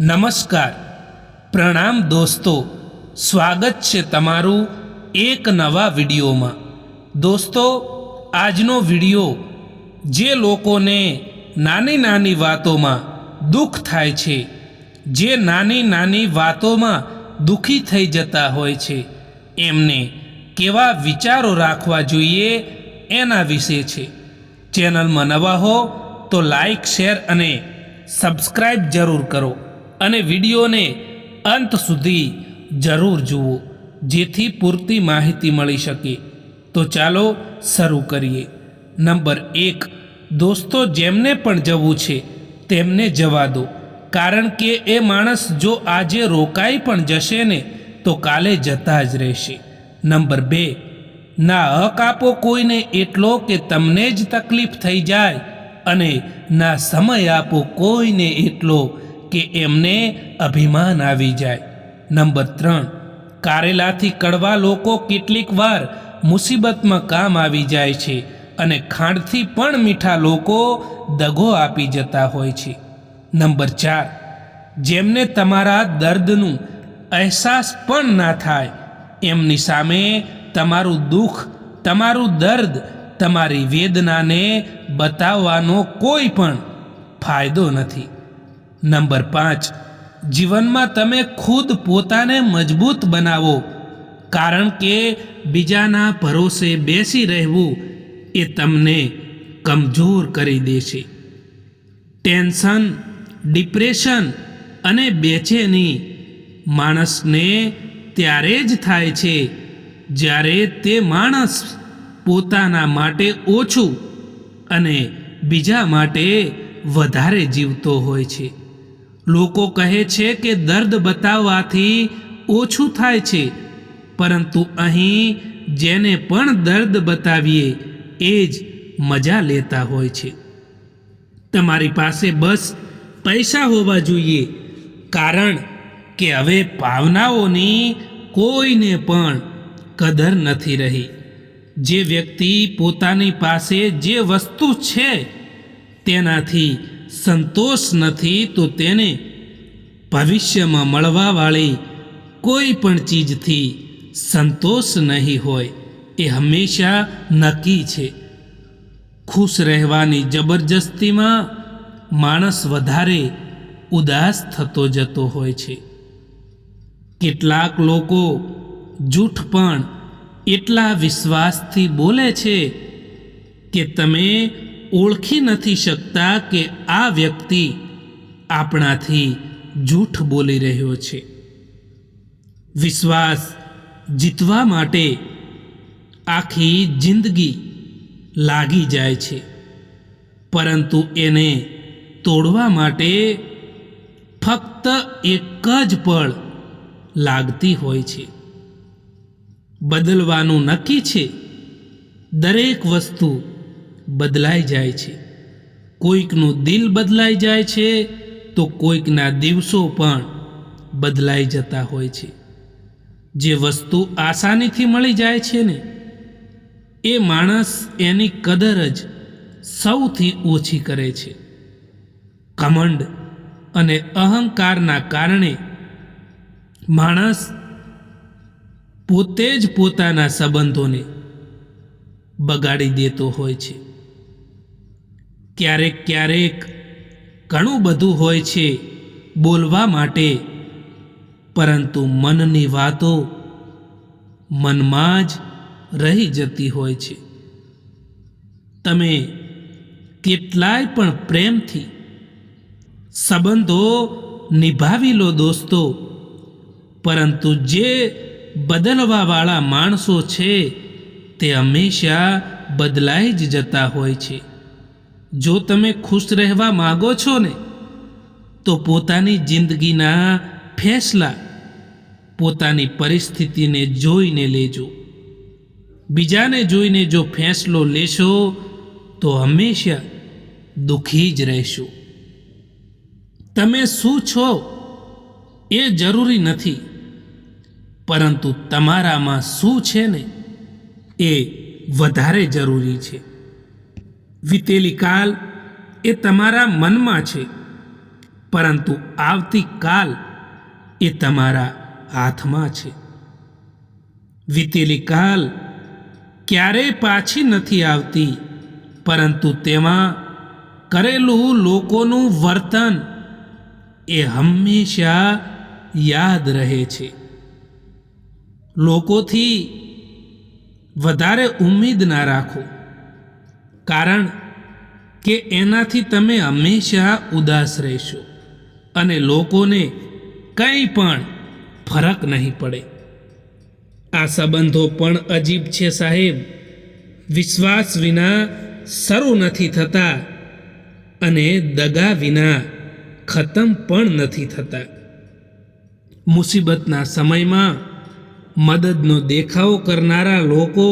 નમસ્કાર. પ્રણામ દોસ્તો. સ્વાગત છે તમારું એક નવા વિડીયોમાં. દોસ્તો, આજનો વીડિયો જે લોકોને નાની નાની વાતોમાં દુઃખ થાય છે, જે નાની નાની વાતોમાં દુઃખી થઈ જતા હોય છે, એમને કેવા વિચારો રાખવા જોઈએ એના વિશે છે. ચેનલમાં નવા હો તો લાઈક, શેર અને સબસ્ક્રાઈબ જરૂર કરો. અને વિડીયોને અંત સુધી જરૂર જુઓ, જેથી પૂરતી માહિતી મળી શકે. તો ચાલો શરૂ કરીએ. નંબર એક. દોસ્તો, જેમને પણ જવું છે, તેમને જવા દો. કારણ કે એ માણસ જો આજે રોકાઈ પણ જશે ને, તો કાલે જતા જ રહેશે. નંબર બે. ના, હક આપો કોઈને એટલો કે તમને જ તકલીફ થઈ જાય અને ના સમય આપો કોઈને એટલો કે એમને અભિમાન આવી જાય. નંબર ત્રણ, કારેલાથી કડવા લોકો કેટલીક વાર મુસીબતમાં કામ આવી જાય છે અને ખાંડથી પણ મીઠા લોકો દગો આપી જતા હોય છે. નંબર ચાર, જેમને તમારા દર્દનું અહેસાસ પણ ના થાય, એમની સામે તમારું દુઃખ, તમારું દર્દ, તમારી વેદનાને બતાવવાનો કોઈ પણ ફાયદો નથી. નંબર પાંચ. જીવનમાં તમે ખુદ પોતાને મજબૂત બનાવો, કારણ કે બીજાના ભરોસે બેસી રહેવું એ તમને કમજોર કરી દેશે. ટેન્શન, ડિપ્રેશન અને બેચેની માણસને ત્યારે જ થાય છે જ્યારે તે માણસ પોતાના માટે ઓછું અને બીજા માટે વધારે જીવતો હોય છે. લોકો કહે છે કે દર્દ બતાવવાથી ઓછું થાય છે. પરંતુ અહીં જેને પણ દર્દ બતાવીએ, એ જ મજા લેતા હોય છે. તમારી પાસે બસ પૈસા હોવા જોઈએ, કારણ કે હવે ભાવનાઓની કોઈને પણ કદર નથી રહી. જે વ્યક્તિ પોતાની પાસે જે વસ્તુ છે, તેનાથી સંતોષ નથી તો તેને ભવિષ્યમાં મળવાવાળી કોઈ પણ ચીજથી સંતોષ નહીં હોય. એ હંમેશા નક્કી છે. ખુશ રહેવાની જબરજસ્તીમાં માણસ વધારે ઉદાસ થતો જતો હોય છે. કેટલાક લોકો જૂઠ પણ એટલા વિશ્વાસથી બોલે છે કે તમે ઓળખી નથી શકતા કે આ વ્યક્તિ આપણાથી જૂઠ બોલી રહ્યો છે. વિશ્વાસ જીતવા માટે આખી જિંદગી લાગી જાય છે. પરંતુ એને તોડવા માટે ફક્ત એક જ પળ લાગતી હોય છે. બદલવાનું નક્કી છે. દરેક વસ્તુ બદલાઈ જાય છે. કોઈકનું દિલ બદલાઈ જાય છે, તો કોઈકના દિવસો પણ બદલાઈ જતા હોય છે. જે વસ્તુ આસાનીથી મળી જાય છે ને, એ માણસ એની કદર જ સૌથી ઓછી કરે છે. કમંડ અને અહંકારના કારણે માણસ પોતે જ પોતાના સંબંધોને બગાડી દેતો હોય છે. ક્યારેક ક્યારેક ઘણું બધું હોય છે બોલવા માટે. પરંતુ મનની વાતો મનમાં જ રહી જતી હોય છે. તમે કેટલાય પણ પ્રેમથી સંબંધો નિભાવી લો દોસ્તો. પરંતુ જે બદલવાવાળા માણસો છે તે હંમેશા બદલાઈ જ જતા હોય છે. જો તમે ખુશ રહેવા માગો છો ને, તો પોતાની જિંદગીના ફેસલા પોતાની પરિસ્થિતિને જોઈને લેજો. બીજાને જોઈને જો ફેંસલો લેશો, તો હંમેશા દુઃખી જ રહેશો. તમે શું છો એ જરૂરી નથી, પરંતુ તમારામાં શું છે ને એ વધારે જરૂરી છે. વીતેલી કાલ એ તમારા મનમાં છે, પરંતુ આવતીકાલ એ તમારા હાથમાં છે. વીતેલી કાલ ક્યારેય પાછી નથી આવતી, પરંતુ તેમાં કરેલું લોકોનું વર્તન એ હંમેશા યાદ રહે છે. લોકોથી વધારે ઉમ્મીદ ના રાખો. કારણ કે એનાથી તમે હંમેશા ઉદાસ રહેશો અને લોકોને કંઈ પણ ફરક નહીં પડે. આ સંબંધો પણ અજીબ છે સાહેબ. વિશ્વાસ વિના શરૂ નથી થતા અને દગા વિના ખતમ પણ નથી થતા. મુસીબતના સમયમાં મદદનો દેખાવ કરનારા લોકો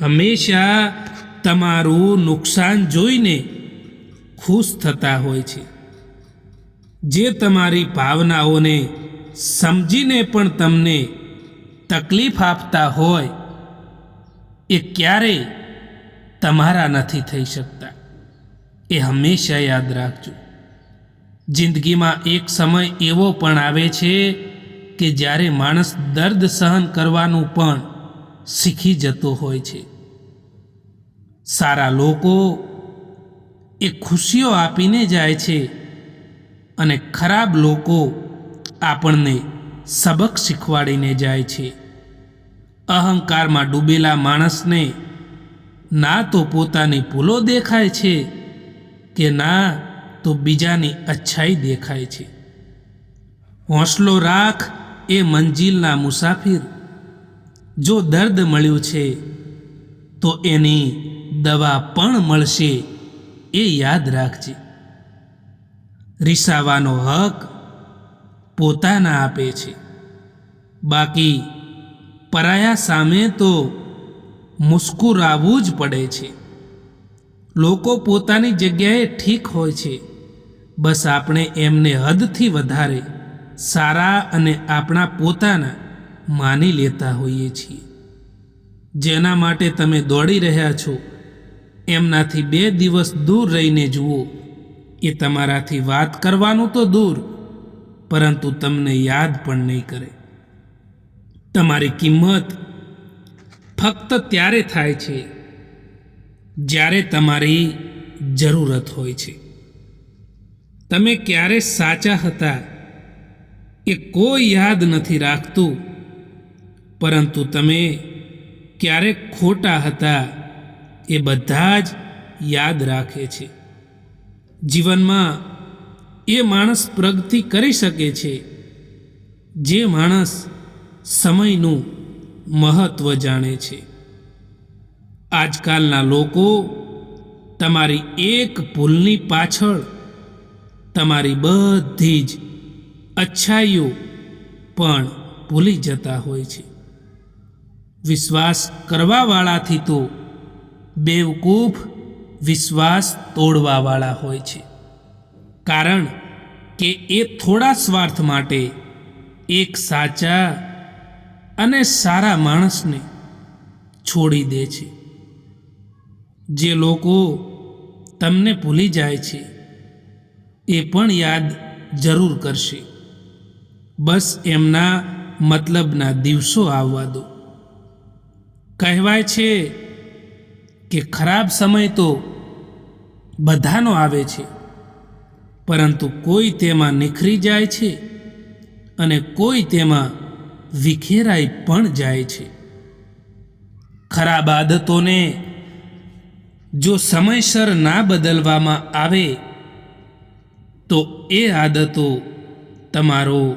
હંમેશા તમારું નુકસાન જોઈને ખુશ થતા હોય છે. જે તમારી ભાવનાઓને સમજીને પણ તમને તકલીફ આપતા હોય, એ ક્યારેય તમારા નથી થઈ શકતા. એ હંમેશા યાદ રાખજો. જિંદગીમાં એક સમય એવો પણ આવે છે કે જ્યારે માણસ દર્દ સહન કરવાનું પણ શીખી જતો હોય છે. સારા લોકો એ ખુશીઓ આપીને જાય છે અને ખરાબ લોકો આપણને સબક શીખવાડીને જાય છે. અહંકારમાં ડૂબેલા માણસને ના તો પોતાની ભૂલો દેખાય છે કે ના તો બીજાની અચ્છાઈ દેખાય છે. હોંસલો રાખ એ મંજિલના મુસાફિર. જો દર્દ મળ્યું છે તો એની દવા પણ મળશે એ યાદ રાખજે. રીસાવાનો હક પોતાના આપે છે. બાકી પરાયા સામે તો મુસ્કુરાવવું જ પડે છે. લોકો પોતાની જગ્યાએ ઠીક હોય છે. બસ આપણે એમને હદથી વધારે સારા અને આપણા પોતાના માની લેતા હોઈએ છીએ. જેના માટે તમે દોડી રહ્યા છો એમનાથી બે દિવસ દૂર રહીને જુઓ. એ તમારાથી વાત કરવાનું તો દૂર, પરંતુ તમને યાદ પણ નહીં કરે. તમારી કિંમત ફક્ત ત્યારે થાય છે, જ્યારે તમારી જરૂરત હોય છે. તમે ક્યારે સાચા હતા એ કોઈ યાદ નથી રાખતું, પરંતુ તમે ક્યારેક ખોટા હતા એ બધા જ યાદ રાખે છે. જીવનમાં એ માણસ પ્રગતિ કરી શકે છે, જે માણસ સમયનું મહત્ત્વ જાણે છે. આજકાલના લોકો તમારી એક ભૂલની પાછળ તમારી બધી જ અચ્છાઈઓ પણ ભૂલી જતા હોય છે. વિશ્વાસ કરવાવાળાથી તો બેવકૂફ વિશ્વાસ તોડવાવાળા હોય છે. કારણ કે એ થોડા સ્વાર્થ માટે એક સાચા અને સારા માણસને છોડી દે છે. જે લોકો તમને ભૂલી જાય છે, એ પણ યાદ જરૂર કરશે. બસ એમના મતલબના દિવસો આવવા દો. કહેવાય છે કે ખરાબ સમય તો બધાનો આવે છે, પરંતુ કોઈ તેમાં નિખરી જાય છે અને કોઈ તેમાં વિખેરાઈ પણ જાય છે. ખરાબ આદતોને જો સમયસર ના બદલવામાં આવે, તો એ આદતો તમારો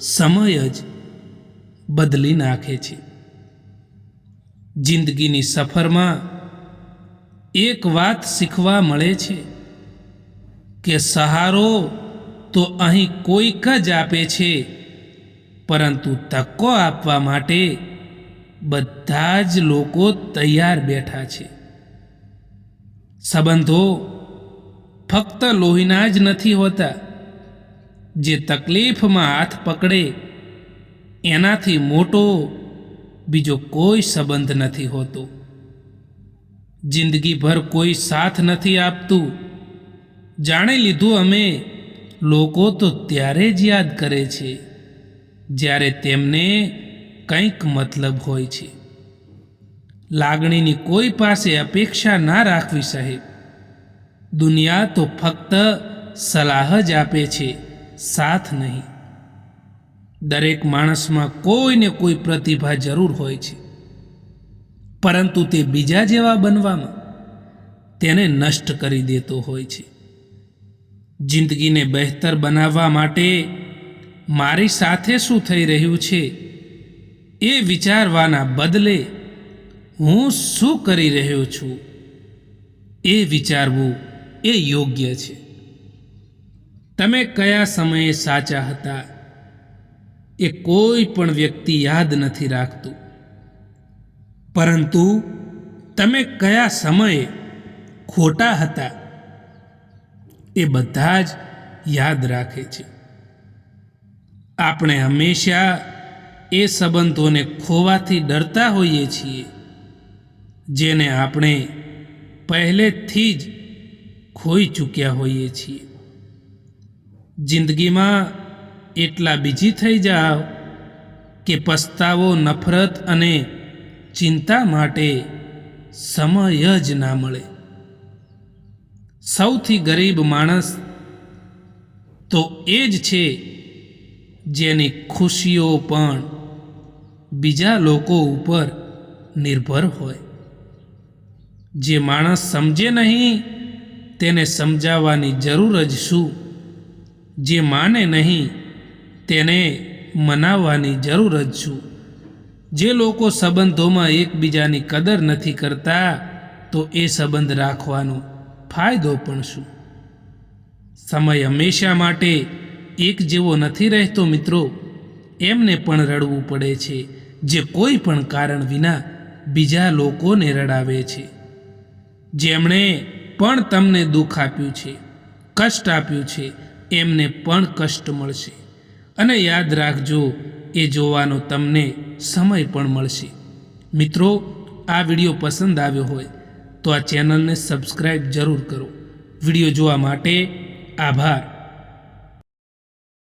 સમય જ બદલી નાખે છે. જિંદગીની સફરમાં એક વાત શીખવા મળે છે કે સહારો તો અહીં કોઈક જ આપે છે, પરંતુ તકો આપવા માટે બધા જ લોકો તૈયાર બેઠા છે. સંબંધો ફક્ત લોહીના જ નથી હોતા, જે તકલીફમાં હાથ પકડે, એનાથી મોટો બીજો કોઈ સંબંધ નથી હોતો. જિંદગીભર કોઈ સાથ નથી આપતું. જાણી લીધું અમે, લોકો તો ત્યારે જ યાદ કરે છે, જ્યારે તેમને કંઈક મતલબ હોય છે. લાગણીની કોઈ પાસે અપેક્ષા ના રાખવી સાહેબ. દુનિયા તો ફક્ત સલાહ જ આપે છે, સાથ નહીં. દરેક માણસમાં કોઈને કોઈ પ્રતિભા જરૂર હોય છે. પરંતુ તે બીજા જેવા બનવામાં તેને નષ્ટ કરી દેતો હોય છે. જિંદગીને બહેતર બનાવવા માટે મારી સાથે શું થઈ રહ્યું છે એ વિચારવાના બદલે હું શું કરી રહ્યો છું એ વિચારવું એ યોગ્ય છે. તમે કયા સમયે સાચા હતા એ કોઈ પણ વ્યક્તિ યાદ નથી રાખતું. પરંતુ તમે કયા સમયે ખોટા હતા એ બધા જ યાદ રાખે છે. આપણે હંમેશા એ સંબંધોને ખોવાથી ડરતા હોઈએ છીએ, જેને આપણે પહેલેથી જ ખોઈ ચૂક્યા હોઈએ છીએ. જિંદગીમાં એટલા બીજી થઈ જાઓ કે પસ્તાવો, નફરત અને ચિંતા માટે સમય જ ના મળે. સૌથી ગરીબ માણસ તો એ જ છે જેની ખુશીઓ પણ બીજા લોકો ઉપર નિર્ભર હોય. જે માણસ સમજે નહીં, તેને સમજાવવાની જરૂર જ શું? જે માને નહીં, તેને મનાવવાની જરૂર જ શું? જે લોકો સંબંધોમાં એકબીજાની કદર નથી કરતા, તો એ સંબંધ રાખવાનો ફાયદો પણ શું? સમય હંમેશા માટે એક જેવો નથી રહેતો મિત્રો. એમને પણ રડવું પડે છે, જે કોઈ પણ કારણ વિના બીજા લોકોને રડાવે છે. જેમણે પણ તમને દુઃખ આપ્યું છે, કષ્ટ આપ્યું છે, એમને પણ કષ્ટ મળશે. અને યાદ રાખજો, એ જોવાનો તમને સમય પણ મળશે. મિત્રો, આ વીડિયો પસંદ આવ્યો હોય તો આ ચેનલને સબસ્ક્રાઈબ જરૂર કરો. વીડિયો જોવા માટે આભાર.